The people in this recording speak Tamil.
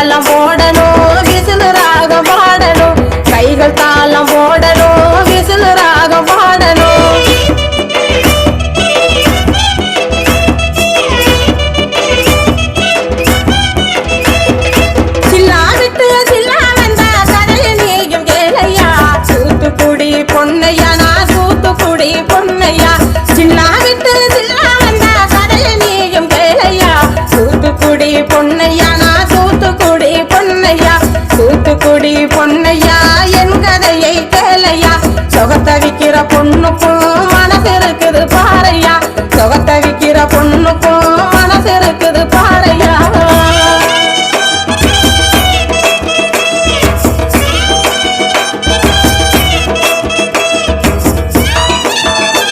காலம் ஓட பொன்னையா? தூத்துக்குடி பொண்ணையா என் கதையை கேளையா? சொகத்தவிக்கிற பொண்ணுக்கும் மனசு இருக்குது பாறையா?